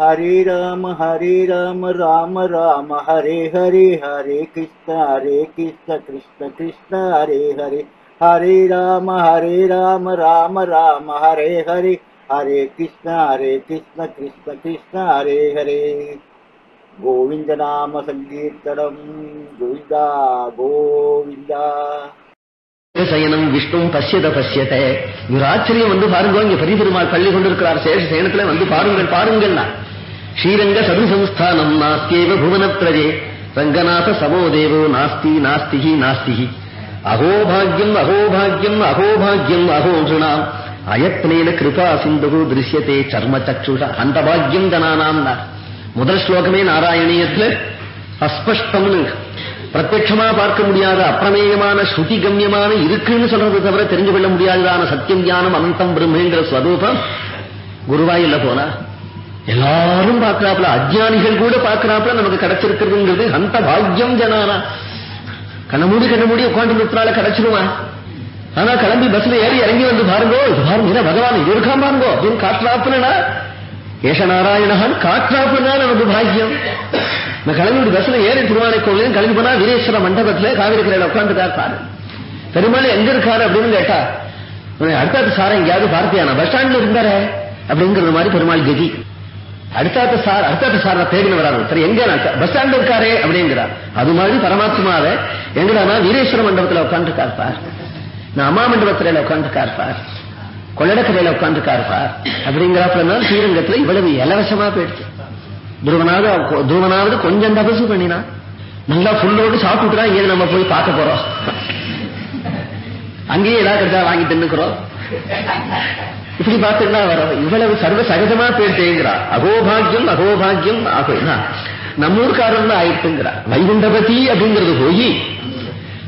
ஹரே ராம ஹரே ராம ராம ராம ஹரே ஹரே ஹரே கிருஷ்ண ஹரே கிருஷ்ண கிருஷ்ண கிருஷ்ண ஹரே ஹரே. ஹரே ராம ஹரே ராம ராம ராம ஹரே ஹரே. ஹரே கிருஷ்ண ஹரே கிருஷ்ண கிருஷ்ண கிருஷ்ண ஹரே ஹரே. கோவிந்த நாம சங்கீர்த்தனம். கோவிந்தா கோவிந்தா. சயனம் விஷ்ணு பசியத பசியத இவர் ஆச்சரியம் வந்து பாருங்க இங்க பெரிய பெருமாள் பள்ளி கொண்டிருக்கிறார். சேஷ சயனத்துல வந்து பாருங்கள் பாருங்கள் ஸ்ரீரங்க சது சம்ஸ்தானம் நாஸ்தியேவ புவன பிரஜே ரங்கநாத சமோதேவோ நாஸ்தி நாஸ்திகி நாஸ்திகி அகோபாகியம் அகோபாகியம் அகோபாகியம் அகோ நிருணாம் அயத்னேன கிருபா சிந்து திருஷ்யத்தே சர்ம சக்ஷுஷ அந்த பாக்கியம் ஜனானாம் முதல் ஸ்லோகமே நாராயணியத்துல அஸ்பஷ்டம்னு. பிரத்யட்சமா பார்க்க முடியாத அப்பிரமேயமான ஸ்ருதி கம்யமான இருக்குன்னு சொல்றது தவிர தெரிஞ்சு கொள்ள முடியாததான சத்தியம் ஞானம் அனந்தம் பிரம்மங்கிற ஸ்வரூபம். குருவாயில்ல போனா. எல்லாரும் பார்க்கிறாப்புல அஜ்ஞானிகள் கூட பார்க்கிறாப்புல நமக்கு கிடைச்சிருக்கிறதுங்கிறது அந்த பாக்கியம் ஜனானா. கண்ணமூடி கண்ணமூடி உட்காந்து நிற்கிறால கிடைச்சிருவான் ஆனா கிளம்பி பஸ்ல ஏறி இறங்கி வந்து பாருங்கோ இது பாருங்க பகவான் இது இருக்கான் பாருங்கோ அப்படின்னு காட்டுறாப்புலனா ஏஷ நாராயணகான் காட்டுறாப்புலனா நமக்கு பாக்கியம். இந்த கிளம்பி பஸ்ல ஏறி திருவானை கோவிலையும் கிளம்பி போனா வீரேஸ்வர மண்டபத்துல காவிரி கரையில உட்காந்துட்டார் பாரு. பெருமாள் எங்க இருக்காரு அப்படின்னு கேட்டா அடுத்தது சார எங்கேயாவது பார்த்தியானா? பஸ் ஸ்டாண்ட்ல இருந்தாரே அப்படிங்கிற மாதிரி பெருமாள் கதி. அடுத்தாத்த சார் அடுத்தாத்த சார் தேடின வராது சரி எங்க பஸ் ஸ்டாண்ட்ல இருக்காரே அப்படிங்கிறார். அது மாதிரி பரமாத்மாவ எங்கடானா வீரேஸ்வர மண்டபத்துல உட்காந்துருக்கார் பார் நான் அம்மா மண்டபத்தில உட்காந்துருக்கார் சார். கொள்ளடக்கரையில உட்காந்துருக்கார் பார் அப்படிங்கிறப்ப ஸ்ரீரங்கத்துல இவ்வளவு இலவசமா போயிடுச்சு. துருவனாவது துருவனாவது கொஞ்சம் தபசு பண்ணினா. நல்லா ஃபுல்லோடு சாப்பிட்டுக்குறான் இங்கே நம்ம போய் பார்க்க போறோம். அங்கேயே ஏதாவது கிடைச்சா வாங்கி தின்னுக்கிறோம். இப்படி பார்த்துட்டா வர இவ்வளவு சர்வ சகஜமா போயிட்டேங்கிறா. அகோபாகியம் அகோபாகியம் ஆகுனா நம்ம ஊர்க்காரன் தான் ஆயிட்டுங்கிறா. வைகுண்டபதி அப்படிங்கிறது போய்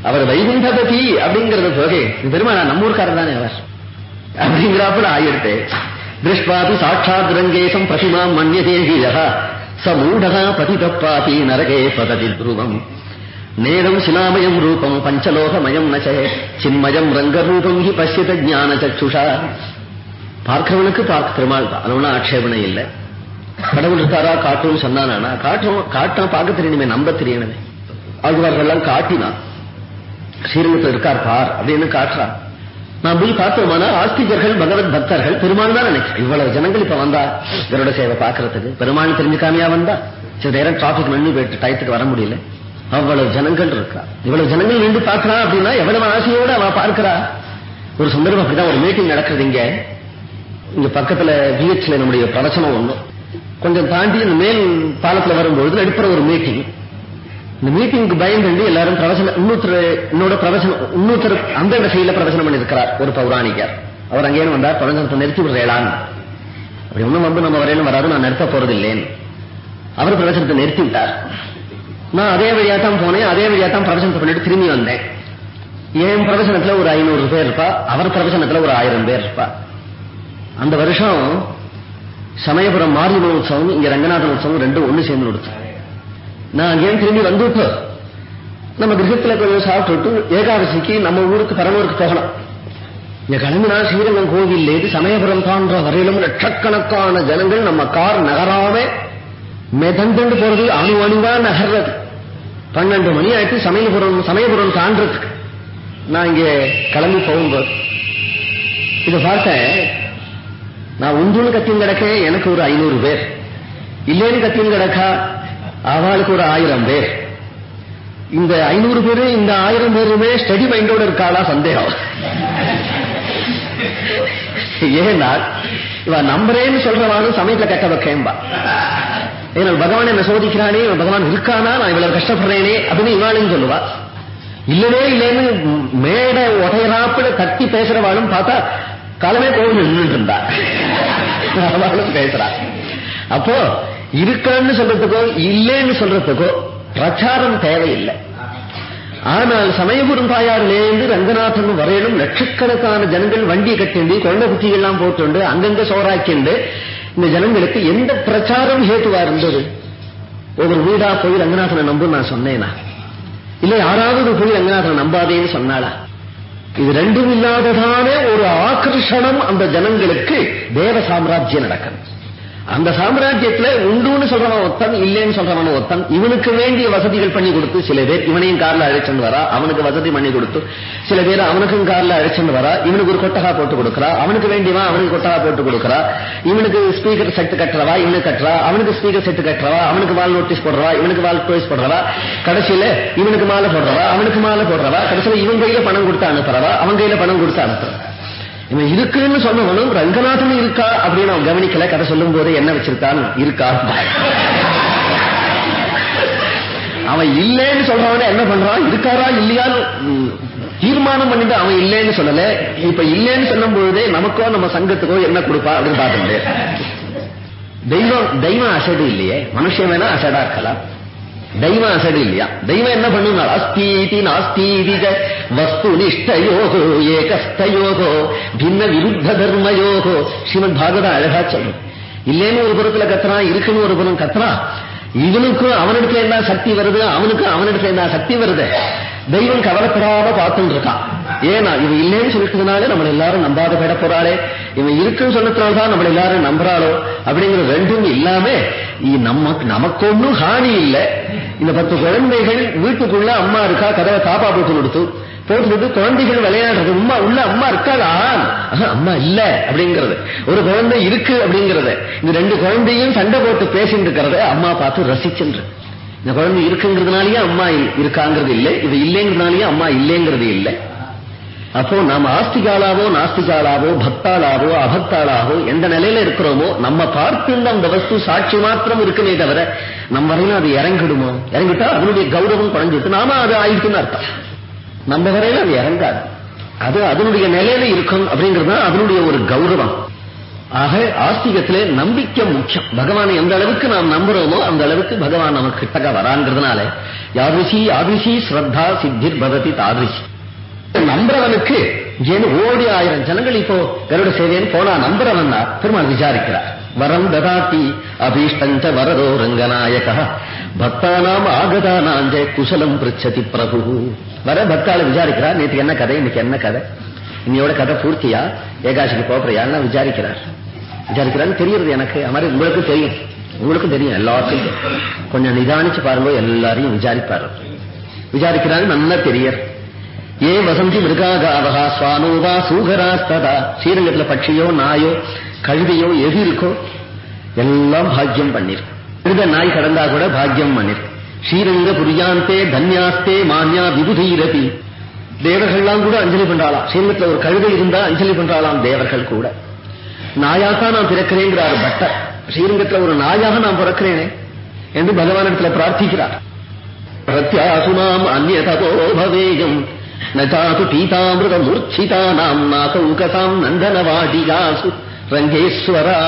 அவர் வைகுண்டபதி அப்படிங்கிறது போக. பெருமாள் நம்ம ஊர்க்காரர் தானே அவர்? அப்படிங்கிறாப்புல ஆயிடுத்து. திருஷ்டாபி சாட்சாத் ரங்கேசம் பிரதிமாம் மன்யதேகியா ச மூடகா பதிதப்பாபி நரகே பததி துருவம். நேரம் சிலாமயம் ரூபம் பஞ்சலோகமயம் நச்சே. சின்மயம் ரங்கரூபம் ஹி பசியத ஜான சச்சுஷா பார்க்கிறவனுக்கு பார்க்க பெருமாள் தான். அதனால ஆட்சேபனை இல்லை. கடவுள் இருக்காரா காட்டும் சொன்னானா காட்டும் காட்டும் பார்க்க தெரியணுமே நம்ப தெரியணுமே ஆழ்வார்கள்லாம் காட்டினான் ஸ்ரீரங்கத்தில் இருக்கார் பார் அப்படின்னு காட்டுறான் நான் போய் பார்த்தோம்னா ஆஸ்திகர்கள் பகவத் பக்தர்கள் பெருமாள் தான் நினைக்கிறேன். இவ்வளவு ஜனங்கள் இப்ப வந்தா இவரோட சேவை பார்க்கறதுக்கு. பெருமாள் தெரிஞ்சுக்காமையா வந்தா? சில நேரம் டிராபிக் நின்று போயிட்டு டயத்துக்கு வர முடியல. அவ்வளவு ஜனங்கள் இருக்கா? இவ்வளவு ஜனங்கள் நின்று பாக்குறான் அப்படின்னா எவ்வளவு ஆசையோட அவன் பார்க்கிறா? ஒரு சந்தர்ப்பம் அப்படிதான் ஒரு மீட்டிங் நடக்குது இங்க. இங்க பக்கத்துல பிஹெச்ல நம்முடைய பிரவச்சனம் ஒண்ணும் கொஞ்சம் தாண்டி இந்த மேல் பாலத்துல வரும்பொழுது நடுப்புற ஒரு மீட்டிங் இந்த மீட்டிங்க்கு பயந்து எல்லாரும் பிரவசனம் இன்னொருத்தர் இன்னோட பிரவசனம் இன்னொருத்தர் அந்த திசையில பிரவசனம் பண்ணிருக்கிறார் ஒரு பௌராணிகர். அவர் அங்கேயும் வந்தார் பிரவசனத்தை நிறுத்தி விடுறேளான்னு அப்படி ஒண்ணும் வந்து நம்ம வரையிலும் வராது நான் நிறுத்த போறது இல்லேன்னு அவர் பிரவசனத்தை நிறுத்தி விட்டார். நான் அதே வழியா தான் போனேன் அதே வழியா தான் பிரவசனத்தை பண்ணிட்டு திரும்பி வந்தேன். என் பிரவசனத்துல ஒரு ஐநூறு பேர் இருப்பா அவர் பிரவசனத்துல ஒரு ஆயிரம் பேர் இருப்பா. அந்த வருஷம் சமயபுரம் மாரியம்ம உற்சவம் இங்க ரங்கநாதன் உற்சவம் ரெண்டும் ஒண்ணு சேர்ந்து கொடுத்து நான் அங்கேயும் திரும்பி வந்துட்டு நம்ம கிரகத்துல கொஞ்சம் சாப்பிட்டு ஏகாதசிக்கு நம்ம ஊருக்கு பரமூருக்கு போகலாம். இங்க கிளம்பினா ஸ்ரீரங்கம் கோவில் இது சமயபுரம் தான்ற வரையிலும் லட்சக்கணக்கான ஜனங்கள் நம்ம கார் நகராம மெதண்டு போறது அணு அணுவா நகர்றது. பன்னெண்டு மணி ஆயிட்டு சமயபுரம் சமயபுரம் தாண்டதுக்கு நான் இங்க கிளம்பி போகும்போது இதை பார்த்தேன் நான் உண்டுன்னு கத்தியும் கிடக்க எனக்கு ஒரு ஐநூறு பேர். இல்லேன்னு கத்தியும் கிடக்கா அவளுக்கு ஒரு ஆயிரம் பேர். இந்த ஐநூறு பேரு இந்த ஆயிரம் பேருமே ஸ்டடி மைண்டோட இருக்காளா? சந்தேகம். ஏன்னா இவ நம்புறேன்னு சொல்றவாளும் சமயத்துல கட்ட வைக்கேன்பா ஏன்னா பகவான் என்ன சோதிக்கிறானே பகவான் இருக்கானா? நான் இவ்வளவு கஷ்டப்படுறேனே அப்படின்னு இவாளும் சொல்லுவா. இல்லவே இல்லைன்னு மேட உடையராப்புல கத்தி பேசுறவாளும் பார்த்தா காலமே கோவில் நின்று இருந்தா. அவளும் பேசுறா. அப்போ இருக்கான்னு சொல்றதுக்கோ இல்லைன்னு சொல்றதுக்கோ பிரச்சாரம் தேவையில்லை. ஆனால் சமயபுரம் தாயாரிலேருந்து ரங்கநாதன் வரையிலும் லட்சக்கணக்கான ஜனங்கள் வண்டியை கட்டிண்டு கொண்ட குட்டிகள்லாம் போட்டுண்டு அங்கங்க சோறாக்கிண்டு இந்த ஜனங்களுக்கு எந்த பிரச்சாரம் ஹேத்துவா இருந்தது? ஒரு வீடா போய் ரங்கநாதனை நம்பு நான் சொன்னேனா? இல்ல யாராவது போய் ரங்கநாதனை நம்பாதேன்னு சொன்னாளா? இது ரெண்டும் இல்லாததானே ஒரு ஆக்கர்ஷணம் அந்த ஜனங்களுக்கு தேவ சாம்ராஜ்யம் நடக்கணும் அந்த சாம்ராஜ்யத்துல உண்டுன்னு சொல்றவன் ஒத்தன் இல்லைன்னு சொல்றவன் ஒத்தன். இவனுக்கு வேண்டிய வசதிகள் பண்ணி கொடுத்து சில பேர் இவனையும் கார்ல அழைச்சன் வரா அவனுக்கு வசதி பண்ணி கொடுத்து சில பேர் அவனுக்கும் கார்ல அழைச்சன் வரா இவனுக்கு ஒரு கொட்டகா போட்டு கொடுக்கறா அவனுக்கு வேண்டியவன் அவனுக்கு கொட்டகா போட்டு கொடுக்கறா இவனுக்கு ஸ்பீக்கர் செட்டு கட்டுறவா இவனுக்கு கட்டுறா அவனுக்கு ஸ்பீக்கர் செட் கட்டுறவா அவனுக்கு வால் நோட்டீஸ் போடுறவா இவனுக்கு வால் நோட்டீஸ் போடுறவா கடைசியில இவனுக்கு மாலை போடுறவா அவனுக்கு மாலை போடுறவா கடைசியில இவன் கையில பணம் கொடுத்து அனுப்புறவா அவன் கையில பணம் கொடுத்து அனுப்புறவா. இவன் இருக்குன்னு சொன்னவனும் ரங்கநாதன் இருக்கா அப்படின்னு அவன் கவனிக்கல. கதை சொல்லும் போது என்ன வச்சிருக்கான்? இருக்கா? அவன் இல்லைன்னு சொல்றவன என்ன பண்றான்? இருக்காரா இல்லையான்னு தீர்மானம் பண்ணிட்டு அவன் இல்லைன்னு சொல்லல. இப்ப இல்லைன்னு சொல்லும் பொழுதே நமக்கோ நம்ம சங்கத்துக்கோ என்ன கொடுப்பா அப்படின்னு பார்த்துட்டு. தெய்வம் தெய்வம் அசடு இல்லையே. மனுஷன் வேணா அசடா இருக்கலாம். தெய்வம் அசடு இல்லையா தெய்வம் என்ன பண்ணுங்க அஸ்தீதி நாஸ்தீதிக வஸ்து நிஷ்டயோகோ ஏகஸ்தயோகோ பின்ன விருத்த தர்மயோகோ ஸ்ரீமத் பாகவத அழகா சொல்லும் இல்லேன்னு ஒரு புறத்துல கத்துறான் இருக்குன்னு ஒரு புறம் கத்துறான் இவனுக்கும் அவனிடத்துல என்ன சக்தி வருது அவனுக்கும் அவனிடத்துல என்ன சக்தி வருது தெய்வம் கவலைப்படாம பார்த்துட்டு இருக்கான் ஏன்னா இவன் இல்லைன்னு சொல்லிட்டதுனாலே நம்ம எல்லாரும் நம்பாத போயிட போறாளே. இவன் இருக்குன்னு சொன்னதுனால்தான் நம்ம எல்லாரும் நம்புறாளோ அப்படிங்கிற ரெண்டும் இல்லாம நமக்கு நமக்கு ஒன்றும் ஹானி இல்லை. இந்த பத்து குழந்தைகள் வீட்டுக்குள்ள அம்மா இருக்கா கதவை தாப்பா போட்டு கொடுத்து போட்டு குழந்தைகள் விளையாடுறது அம்மா உள்ள அம்மா இருக்காளா? அம்மா இல்ல அப்படிங்கறது. ஒரு குழந்தை இருக்கு அப்படிங்கறது இந்த ரெண்டு குழந்தையும் சண்டை போட்டு பேசிட்டு இருக்கிறத அம்மா பார்த்து ரசிச்சுன்று இந்த குழந்தை இருக்குங்கிறதுனாலயே அம்மா இருக்காங்கிறது இல்லை இது இல்லைங்கிறதுனாலயே அம்மா இல்லைங்கிறது இல்லை. அப்போ நாம் ஆஸ்திகாலாவோ நாஸ்திகாலாவோ பக்தாளாவோ அபக்தாளாவோ எந்த நிலையில இருக்கிறோமோ நம்ம பார்த்திருந்த அந்த வஸ்து சாட்சி மாத்திரம் இருக்குமே தவிர நம்ம வரையிலும் அது இறங்கிடுமோ? இறங்கிட்டா அதனுடைய கௌரவம் குறைஞ்சிட்டு நாம அது ஆயிடுச்சுன்னு அர்த்தம். நம்ம வரையில அது இறங்காது. அது அதனுடைய நிலையில இருக்கும் அப்படிங்கிறது தான் அதனுடைய ஒரு கௌரவம். ஆக ஆஸ்திகத்திலே நம்பிக்கை முக்கியம். பகவானை எந்த அளவுக்கு நாம் நம்புறோமோ அந்த அளவுக்கு பகவான் நமக்கு கிட்டக்க வராங்கிறதுனால யாதிருஷி யாதிருஷி ஸ்ரத்தா சித்திர் பவதி தாதிருஷி நம்புறவனுக்கு ஏன்னு ஓடி ஆயிரம் ஜனங்கள் இப்போ கருட சேவையன் போனா நம்புறவன் பெருமாள் விசாரிக்கிறார். வரம் ததாத்தி அபீஷ்டஞ்ச வரதோ ரங்கநாயக. பக்தானாம் ஆகதானாஞ்ச குசலம் பிரச்சதி பிரபு. வர பக்தால விசாரிக்கிறார். நேற்று என்ன கதை? இன்னைக்கு என்ன கதை? இன்னையோட கதை பூர்த்தியா? ஏகாசிக்கு போகிறியான்னு விசாரிக்கிறார். விசாரிக்கிறான்னு தெரியறது எனக்கு. அது மாதிரி உங்களுக்கு தெரியும். உங்களுக்கும் தெரியும் எல்லாருக்கும் கொஞ்சம் நிதானிச்சு பாருங்க எல்லாரையும் விசாரிப்பாரு. விசாரிக்கிறாங்க நல்லா தெரியும் ஏ வசந்தி மிருகாகாவகா சுவானோவா சூகராஸ்ததா ஸ்ரீரங்கத்துல பட்சியோ நாயோ கழுதையோ எது இருக்கோ எல்லாம் பாக்கியம் பண்ணிருக்கு மிருத நாய் கடந்தா கூட பாக்கியம் பண்ணிருக்கு ஸ்ரீரங்க புரியாந்தே தன்யாஸ்தே மான்யா விபுதீரதி. தேவர்கள்லாம் கூட அஞ்சலி பண்றாளாம். ஸ்ரீரங்கத்துல ஒரு கழுதை இருந்தா அஞ்சலி பண்றாளாம் தேவர்கள் கூட. நாயாத்தான் நான் பிறக்கிறேங்கிறார் பட்டர். ஸ்ரீரங்கத்துல ஒரு நாயாக நான் பிறக்கிறேனே என்று பகவானிடத்துல பிரார்த்திக்கிறார். பிரத்யாசுனாம் அந்நதோ பவேயம். நாத்து பீதாமிருத மூர்ச்சிதானாம் நாசௌகசாம் நந்தனவாடிகாசு ரங்கேஸ்வரா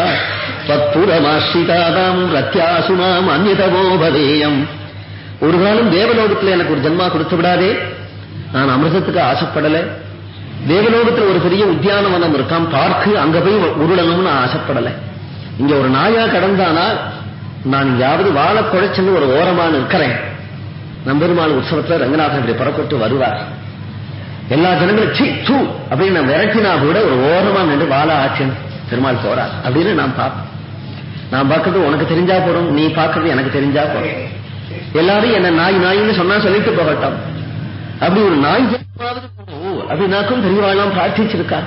தத்புரமாஸ்ரிதாதாம் ரத்யாசுனாம் அந்நிதமோ பதேயம் ஒரு காலம் தேவலோகத்தில் எனக்கு ஒரு ஜன்மா கொடுத்து விடாதே. நான் அமிர்தத்துக்கு ஆசைப்படல. தேவலோகத்தில் ஒரு பெரிய உத்தியானவனம் இருக்கான் பார்க்கு அங்க போய் உருளணும்னு நான் ஆசைப்படல. இங்க ஒரு நாயா கடந்தானா நான் யாவது வாழ குழைச்சுன்னு ஒரு ஓரமா நிற்கிறேன். நம்பெருமாள் உற்சவத்துல ரங்கநாதன் இப்படி புறப்பட்டு வருவார். எல்லா ஜனங்களும் சீ சூ அப்படின்னு நான் விரட்டினா கூட ஒரு ஓரமா நின்று வாழ ஆச்சுன்னு பெருமாள் போறார் அப்படின்னு நான் பார்ப்பேன். நான் பார்க்கறது உனக்கு தெரிஞ்சா போறோம் நீ பார்க்கறது எனக்கு தெரிஞ்சா போறோம் எல்லாரும் என்ன நாய் நாயின்னு சொன்னா சொல்லிட்டு போகட்டும். அப்படி ஒரு நாய் அப்படின்னாக்கும் பெரியவாழ்லாம் பிரார்த்திச்சிருக்கா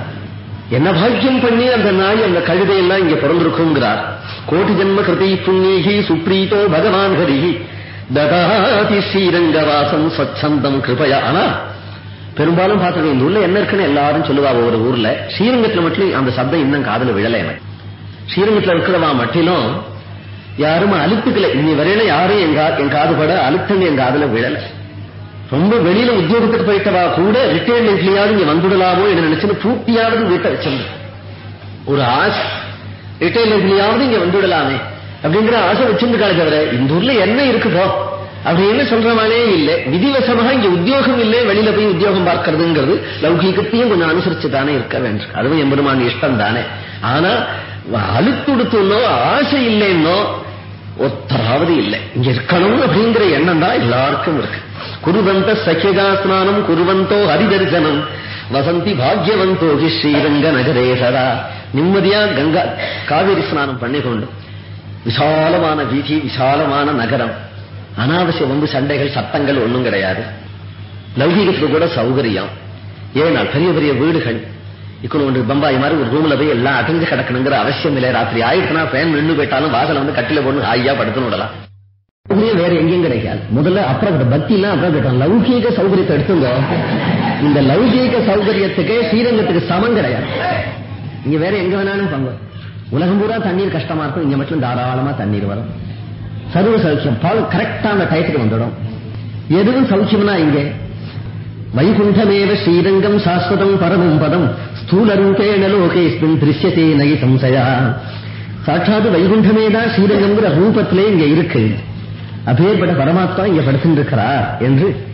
என்ன பாக்கியம் பண்ணி அந்த நாய் அந்த கழுதை எல்லாம் இங்க பிறந்திருக்குங்கிறார். கோட்டி ஜென்ம கிருதி புண்ணியி சுப்ரீதோ பகவான் ஹரிஹி. ததாதி ஸ்ரீரங்கவாசம் சச்சந்தம் கிருபயா. ஆனா பெரும்பாலும் பார்த்தது இந்த ஊர்ல என்ன இருக்குன்னு எல்லாரும் சொல்லுவா ஒரு ஊர்ல. ஸ்ரீரங்கத்துல மட்டும் அந்த சப்தம் இன்னும் காதுல விழல எனக்கு. ஸ்ரீரங்கத்துல இருக்கிறவா மட்டிலும் யாரும் அழுத்துக்கல இனி வரையில யாரும் எங்க என் காதுபட அழுத்தம் என் காதுல விழல. ரொம்ப வெளியில உத்தியோகத்துக்கு போயிட்டவா கூட ரிட்டையர்மெண்ட்லயாவது இங்க வந்துடலாமோ என்று நினைச்சுன்னு பூட்டியாவது வீட்டை வச்சிருந்தேன். ஒரு ஆசை. ரிட்டையர்மெண்ட்லயாவது இங்க வந்துடலாமே அப்படிங்கிற ஆசை வச்சிருந்து தவிர இந்த ஊர்ல என்ன இருக்குதோ அப்படின்னு சொல்றவானே இல்லை. விதிவசமாக இங்க உத்தியோகம் இல்லை. வெளியில போய் உத்தியோகம் பார்க்கறதுங்கிறது லௌகீகத்தையும் கொஞ்சம் அனுசரிச்சு தானே இருக்க வேண்டும். அதுவும் எம்பெருமான் இஷ்டம் தானே. ஆனா அழுத்துடுத்துனோ ஆசை இல்லைன்னோ ஒத்தராவது இல்லை. இங்க இருக்கணும் அப்படிங்கிற எண்ணம் தான் எல்லாருக்கும் இருக்கு. குருவந்த சக்கியகா ஸ்நானம் குருவந்தோ ஹரிதரிசனம். வசந்தி பாக்யவந்தோ ஸ்ரீரங்க நகரே சதா. நிம்மதியா கங்கா காவிரி ஸ்நானம் பண்ணி கொண்டு விசாலமான வீதி விசாலமான நகரம். அனாவசிய வந்து சண்டைகள் சத்தங்கள் ஒண்ணும் கிடையாது. லௌகீகத்துக்கு கூட சௌகரியம். ஏன்னா பெரிய பெரிய வீடுகள் இக்கொண்டு பம்பாய் மாதிரி ஒரு ரூம்ல போய் எல்லாம் அடைஞ்சு கிடக்கணுங்கிற அவசியம் இல்லை. ராத்திரி ஆயிடுச்சுனா ஃபேன் நின்று போயிட்டாலும் வாசல வந்து கட்டில போட்டு ஐயா படுத்துன்னு விடலாம். சௌகரியம் வேற எங்கேயும் கிடைக்காது. முதல்ல அப்புறம் கிட்ட பக்தி எல்லாம் அப்புறம் கேட்டோம் லௌகீக சௌகரியத்தை எடுத்துங்க. இந்த லௌகீக சௌகரியத்துக்கு ஸ்ரீரங்கத்துக்கு சமம் கிடையாது. இங்க வேற எங்க வேணாலும் பங்கு. உலகம் பூரா தண்ணீர் கஷ்டமா இருக்கும். இங்க மட்டும் தாராளமா தண்ணீர் வரும். சர்வ சௌக்கியம். பால் கரெக்டான டயத்துக்கு வந்துடும். எதுவும் சௌக்கியம்னா இங்கே? வைகுண்டமேவ ஸ்ரீரங்கம் சாஸ்வதம் பரமும் பதம். ஸ்தூல ரூபேண லோகேஸ்மின் திருஷ்யத்தே நகி சம்சயா. சாட்சாத் வைகுண்டமே தான் ஸ்ரீரங்கம்ங்கிற ரூபத்திலே இங்க இருக்கு. அப்பேற்பட்ட பரமாத்மா இங்க படுத்துட்டு என்று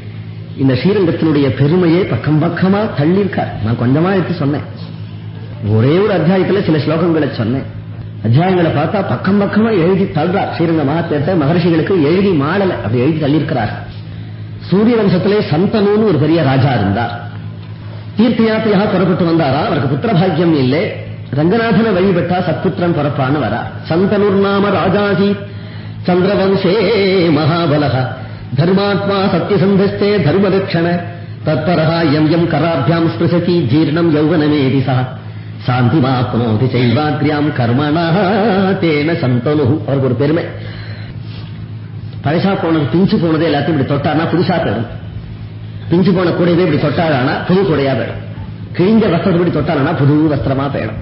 இந்த ஸ்ரீரங்கத்தினுடைய பெருமையை பக்கம் பக்கமா தள்ளியிருக்கார். நான் கொஞ்சமா எடுத்து சொன்னேன். ஒரே ஒரு அத்தியாயத்துல சில ஸ்லோகங்களை சொன்னேன். அத்தியாயங்களை பார்த்தா பக்கம் பக்கமா எழுதி தள்ளுறார் ஸ்ரீரங்க மகாத்மத்தை மகர்ஷிகளுக்கு எழுதி மாடல அப்படி எழுதி தள்ளியிருக்கிறார். சூரிய வம்சத்திலே சந்தனுன்னு ஒரு பெரிய ராஜா இருந்தார். தீர்த்த யாத்திரையாக புறப்பட்டு வந்தாரா? அவருக்கு புத்திரபாகியம் இல்லை. ரங்கநாதனை வழிபட்டா சத்புத்திரன் பிறப்பான்னு வரா. சந்தனூர் நாம ராஜாசி. சந்திரவம்சே மகாபலக. தர்மாத்மா சத்தியசந்தஸ்தே தர்மதட்சண தத்பரகா எம் எம் கராபியாம் ஸ்பிருசதி. ஜீர்ணம் யௌவனமேதி சா. சாந்திமாப்னோதி சைவாத்ரியாம் கர்மனா தேன சந்தனு அவருக்கு ஒரு பெருமை. பழசா போனது பிஞ்சு போனது எல்லாத்தையும் இப்படி தொட்டானா புதுசா போயிடும். பிஞ்சு போன கூடையவே இப்படி தொட்டாரானா புது கூடையா போயிடும். கிழிஞ்ச வஸ்திரம் இப்படி தொட்டாலானா புது வஸ்திரமா போயிடும்.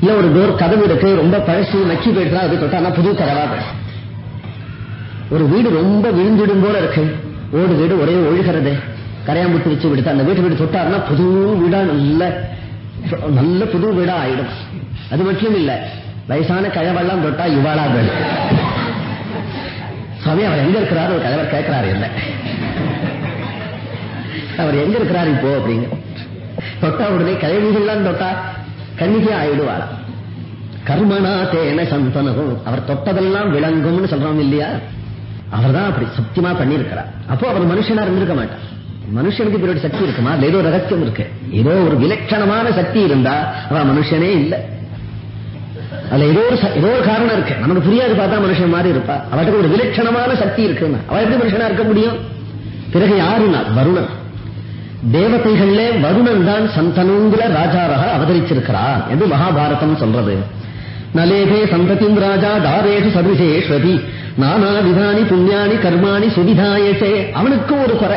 இல்ல ஒரு டோர் கதவு இருக்கு ரொம்ப பழசு நக்கி போயிட்டா அது தொட்டானா புது கதவா போயிடும். ஒரு வீடு ரொம்ப விழுந்துடும் போல இருக்கு. ஓடு வீடு ஒரே ஒழுகிறது. கரையாம்புத்து வச்சு விடுத்து அந்த வீட்டு வீடு தொட்டாருன்னா புது வீடா நல்ல நல்ல புது வீடா ஆயிடும். அது மட்டும் இல்ல வயசான கழவெல்லாம் தொட்டா இவாளா வேணும் சுவாமி அவர் எங்க இருக்கிறாரு? ஒரு கழவர் கேட்கிறாரு என்ன? அவர் எங்க இருக்கிறாரு இப்போ அப்படிங்க தொட்டா உடனே கலைவிகள்லாம் தொட்டா கண்ணிக்கே ஆயிடுவாள் கர்மனா தேன சந்தனகும் அவர் தொட்டதெல்லாம் விளங்கும்னு சொல்றோம் இல்லையா? அவர் தான் அப்படி சத்தியமா பண்ணியிருக்கிறார். அப்போ அவர் மனுஷனா இருந்திருக்க மாட்டார். மனுஷனுக்கு இப்படி சக்தி இருக்குமா? ஏதோ ரகசியம் இருக்கு. ஏதோ ஒரு விலட்சணமான சக்தி இருந்தா அவன் மனுஷனே இல்லை. அதுல ஏதோ ஒரு ஏதோ ஒரு காரணம் இருக்கு. நமக்கு புரியாது பார்த்தா மனுஷன் மாதிரி இருப்பா. அவருக்கு ஒரு விலட்சணமான சக்தி இருக்குன்னா அவ எப்படி மனுஷனா இருக்க முடியும்? பிறகு யாருனா வருணன். தேவதைகள்ல வருணன் தான் சந்தனுங்கிற ராஜாவாக அவதரிச்சிருக்கிறார் என்று மகாபாரதம் சொல்றது. நலேபே சந்ததிம் ராஜா தாரேஷு சதுசேஸ்வதி நானா விதானி புண்ணியானி கர்மாணி சுவிதாயசே. அவனுக்கும் ஒரு குறை.